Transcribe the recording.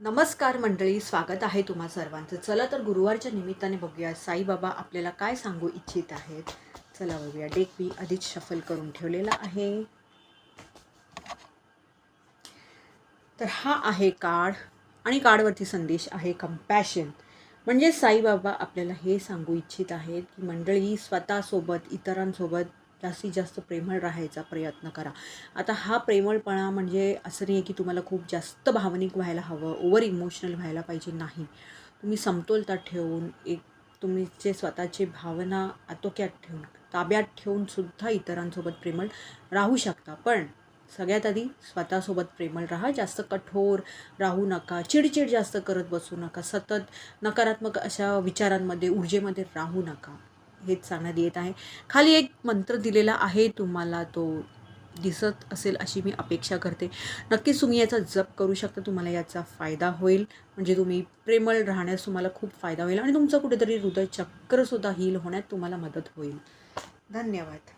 नमस्कार मंडळी स्वागत आहे तुम्हा सर्वांचं. चला तर गुरुवारच्या निमित्ताने बघूया साईबाबा आपल्याला काय सांगू इच्छित आहेत. चला बघूया डेक मी आधीच शफल करून ठेवलेला आहे. तर हा आहे कार्ड आणि कार्डवरती संदेश आहे कम्पॅशन म्हणजे साईबाबा आपल्याला हे सांगू इच्छित आहेत की मंडळी स्वतःसोबत इतरांसोबत जास्तीत जास्त प्रेमळ राहायचा प्रयत्न करा. आता हा प्रेमळपणा म्हणजे असं नाही आहे की तुम्हाला खूप जास्त भावनिक व्हायला हवं ओव्हर इमोशनल व्हायला पाहिजे नाही. तुम्ही समतोलता ठेवून एक तुमचे स्वतःचे भावना आतोक्यात ठेवून ताब्यात ठेवूनसुद्धा इतरांसोबत प्रेमळ राहू शकता. पण सगळ्यात आधी स्वतःसोबत प्रेमळ राहा. जास्त कठोर राहू नका. चिडचिड जास्त करत बसू नका. सतत नकारात्मक अशा विचारांमध्ये ऊर्जेमध्ये राहू नका. हेच सांगण्यात येत आहे. खाली एक मंत्र दिलेला आहे तुम्हाला तो दिसत असेल अशी मी अपेक्षा करते. नक्कीच तुम्ही याचा जप करू शकता तुम्हाला याचा फायदा होईल. म्हणजे तुम्ही प्रेमळ राहण्यास तुम्हाला खूप फायदा होईल आणि तुमचं कुठेतरी हृदय चक्रसुद्धा हील होण्यात तुम्हाला मदत होईल. धन्यवाद.